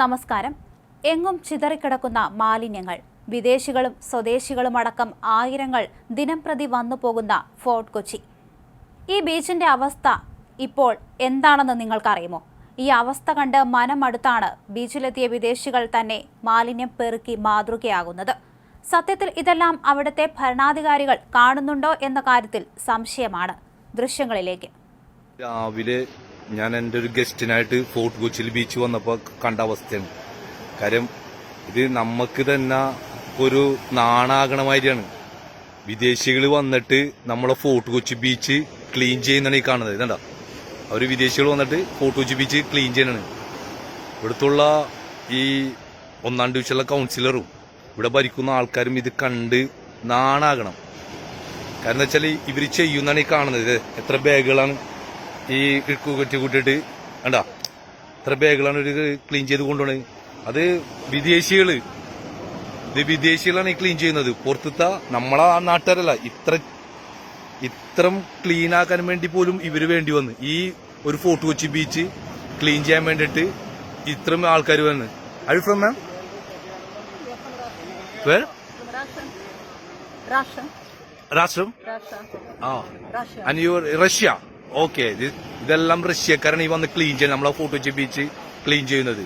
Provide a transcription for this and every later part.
നമസ്കാരം. എങ്ങും ചിതറിക്കിടക്കുന്ന മാലിന്യങ്ങൾ വിദേശികളും സ്വദേശികളും അടക്കം ആയിരങ്ങൾ ദിനംപ്രതി വന്നു പോകുന്ന ഫോർട്ട് കൊച്ചി. ഈ ബീച്ചിന്റെ അവസ്ഥ ഇപ്പോൾ എന്താണെന്ന് നിങ്ങൾക്കറിയുമോ? ഈ അവസ്ഥ കണ്ട് മനമടുത്താണ് ബീച്ചിലെത്തിയ വിദേശികൾ തന്നെ മാലിന്യം പെറുക്കി മാതൃകയാകുന്നത്. സത്യത്തിൽ ഇതെല്ലാം അവിടുത്തെ ഭരണാധികാരികൾ കാണുന്നുണ്ടോ എന്ന കാര്യത്തിൽ സംശയമാണ് ദൃശ്യങ്ങളിലേക്ക്. രാവിലെ ഞാൻ എന്റെ ഒരു ഗസ്റ്റിനായിട്ട് ഫോർട്ട് കൊച്ചിയിൽ ബീച്ച് വന്നപ്പോൾ കണ്ട അവസ്ഥയാണ്. കാര്യം ഇത് നമുക്ക് തന്നെ ഒരു നാണാകണ മാതിരിയാണ്. വിദേശികൾ വന്നിട്ട് നമ്മളെ ഫോർട്ട് കൊച്ചി ബീച്ച് ക്ലീൻ ചെയ്യുന്നതാണ് ഈ കാണുന്നത്. ഇതണ്ട. അവർ വിദേശികൾ വന്നിട്ട് ഫോർട്ട് കൊച്ചി ബീച്ച് ക്ലീൻ ചെയ്യണാണ്. ഇവിടുത്തുള്ള ഈ ഒന്നാം ഡിവിഷനിലെ കൗൺസിലറും ഇവിടെ ഭരിക്കുന്ന ആൾക്കാരും ഇത് കണ്ട് നാണാകണം. കാരണം വെച്ചാൽ ഇവർ ചെയ്യുന്നതാണ് ഈ കാണുന്നത്. എത്ര ബാഗുകളാണ് ഈ കുറ്റി കൂട്ടിയിട്ട് വേണ്ട ഇത്ര ബാഗുകളാണ് ഒരു ക്ലീൻ ചെയ്ത് കൊണ്ടുപോണത് അത് വിദേശികൾ. ഇത് വിദേശികളാണ് ഈ ക്ലീൻ ചെയ്യുന്നത്. പുറത്തുത്ത നമ്മളെ ആ നാട്ടുകാരല്ല. ഇത്ര ഇത്രം ക്ലീൻ ആക്കാൻ വേണ്ടി പോലും ഇവർ വേണ്ടി വന്ന്. ഈ ഒരു ഫോർട്ട് കൊച്ചി ബീച്ച് ക്ലീൻ ചെയ്യാൻ വേണ്ടിട്ട് ഇത്രയും ആൾക്കാർ വന്ന്. ഐ ഫ്രം മാം വേർ രാഷ്ട്രം. ആ. അനിയോ ആൻഡ് യുവർ റഷ്യ ഓക്കെ ഇതെല്ലാം റഷ്യക്കാരാണ് ഈ വന്ന് ക്ലീൻ ചെയ്യുന്നത് നമ്മളെ ഫോർട്ട് കൊച്ചി ബീച്ച് ക്ലീൻ ചെയ്യുന്നത്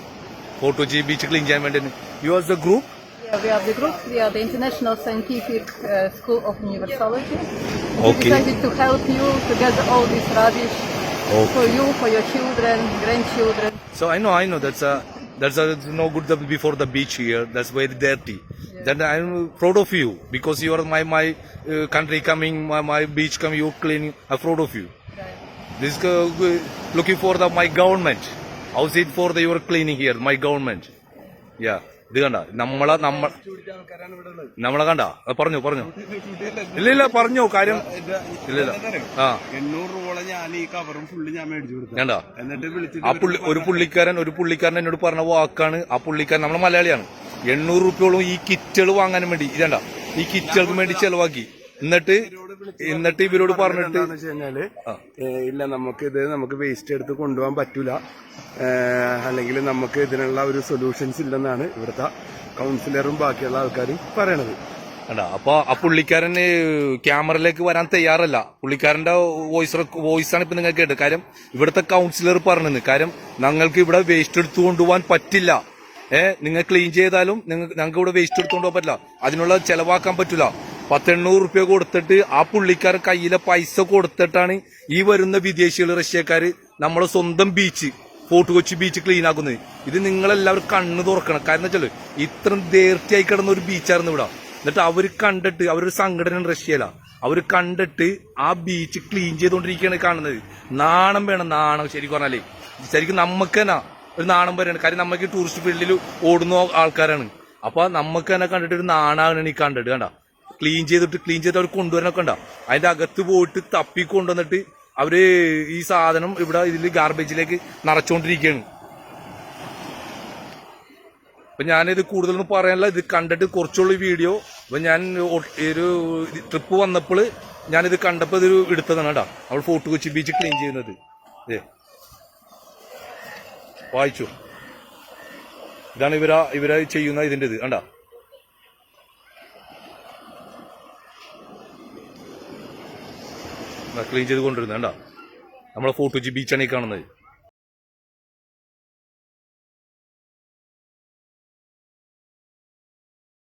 ഫോർട്ട് കൊച്ചി ബീച്ച് ക്ലീൻ ചെയ്യാൻ വേണ്ടി you are the group Yeah, we are the group. We are the International Scientific uh, School of Universology. Okay. We decided to help you to get all this rubbish Okay. for you, for your children, grandchildren. So I know, I know that's a that's a no good the, before the beach here. That's very dirty. Then I'm proud of you because you are my my uh, country coming, my, my beach coming. You cleaning. I'm proud of you. This uh, looking for the my government. How's it for the your cleaning here? My government. Yeah. ഇത് കണ്ട നമ്മളെ നമ്മ നമ്മളെ കണ്ട പറഞ്ഞു പറഞ്ഞു ഇല്ല ഇല്ല പറഞ്ഞു കാര്യം ഇല്ല ആ പുള്ളി ഒരു പുള്ളിക്കാരൻ ഒരു പുള്ളിക്കാരൻ എന്നോട് പറഞ്ഞ വാക്കാണ് ആ പുള്ളിക്കാരൻ നമ്മളെ മലയാളിയാണ് എണ്ണൂറ് റുപ്യോളം ഈ കിറ്റുകൾ വാങ്ങാനും വേണ്ടി ഇതണ്ട ഈ കിറ്റുകൾക്ക് വേണ്ടി ചെലവാക്കി എന്നിട്ട് എന്നിട്ട് ഇവരോട് പറഞ്ഞിട്ട് കഴിഞ്ഞാൽ ഇല്ല നമുക്ക് ഇത് നമുക്ക് വേസ്റ്റ് എടുത്ത് കൊണ്ടുപോകാൻ പറ്റൂല. അല്ലെങ്കിൽ നമുക്ക് ഇതിനുള്ള ഒരു സൊല്യൂഷൻസ് ഇല്ലെന്നാണ് ഇവിടുത്തെ കൗൺസിലറും ബാക്കിയുള്ള ആൾക്കാരും പറയണത്. അല്ല അപ്പൊ ആ പുള്ളിക്കാരൻ ക്യാമറയിലേക്ക് വരാൻ തയ്യാറല്ല. പുള്ളിക്കാരന്റെ വോയിസ് വോയിസ് ആണ് ഇപ്പൊ നിങ്ങൾക്ക് കേട്ടത്. കാര്യം ഇവിടുത്തെ കൗൺസിലർ പറഞ്ഞത് കാര്യം ഞങ്ങൾക്ക് ഇവിടെ വേസ്റ്റ് എടുത്തു കൊണ്ടുപോകാൻ പറ്റില്ല. ഏഹ് നിങ്ങൾ ക്ലീൻ ചെയ്താലും നിങ്ങൾക്ക് ഞങ്ങൾക്ക് ഇവിടെ വേസ്റ്റ് എടുത്തുകൊണ്ടുപോകാൻ പറ്റില്ല. അതിനുള്ള ചെലവാക്കാൻ പറ്റില്ല പത്തെണ്ണൂറ് റുപ്യ കൊടുത്തിട്ട് ആ പുള്ളിക്കാർ കയ്യിലെ പൈസ കൊടുത്തിട്ടാണ് ഈ വരുന്ന വിദേശികൾ റഷ്യക്കാർ നമ്മളെ സ്വന്തം beach Fort Kochi beach clean ആക്കുന്നത്. ഇത് നിങ്ങളെല്ലാവരും കണ്ണ് തുറക്കണം. കാരണം വെച്ചാൽ ഇത്രയും ദേർത്തിയായി കിടന്ന ഒരു ബീച്ചായിരുന്നു ഇവിടെ. എന്നിട്ട് അവർ കണ്ടിട്ട് അവരൊരു സംഘടന റഷ്യയില. അവർ കണ്ടിട്ട് ആ ബീച്ച് ക്ലീൻ ചെയ്തുകൊണ്ടിരിക്കുകയാണ് കാണുന്നത്. നാണം വേണം നാണം ശരിക്കും പറഞ്ഞാലേ. ശരിക്കും നമുക്ക് തന്നെ ഒരു നാണം വരെയാണ് കാര്യം നമുക്ക് ടൂറിസ്റ്റ് ഫീൽഡിൽ ഓടുന്ന ആൾക്കാരാണ്. അപ്പൊ നമുക്ക് തന്നെ കണ്ടിട്ട് ഒരു നാണാണ് ഈ കണ്ടിട്ട് കണ്ട? ക്ലീൻ ചെയ്തിട്ട് ക്ലീൻ ചെയ്തിട്ട് അവർ കൊണ്ടുവരാനൊക്കെ ഉണ്ടാവും. അതിന്റെ അകത്ത് പോയിട്ട് തപ്പി കൊണ്ടുവന്നിട്ട് അവർ ഈ സാധനം ഇവിടെ ഇതിൽ ഗാർബേജിലേക്ക് നിറച്ചുകൊണ്ടിരിക്കുകയാണ് അപ്പൊ ഞാനിത് കൂടുതലൊന്നും പറയാനില്ല. ഇത് കണ്ടിട്ട് കുറച്ചുള്ള വീഡിയോ അപ്പൊ ഞാൻ ഒരു ട്രിപ്പ് വന്നപ്പോൾ ഞാനിത് കണ്ടപ്പോൾ ഇതൊരു എടുത്തതാണ് കേട്ടോ. അവൾ ഫോർട്ട് കൊച്ചി ബീച്ച് ക്ലീൻ ചെയ്യുന്നത്. ഏ വായിച്ചു. ഇതാണ് ഇവരാ ഇവരാ ചെയ്യുന്ന ഇതിന്റെ ഇത് കണ്ടാ? ക്ലീൻ ചെയ്ത് കൊണ്ടുവരുന്നത് കണ്ടാ? നമ്മളെ ഫോർട്ട് കൊച്ചി ബീച്ചാണ് ഈ കാണുന്നത്.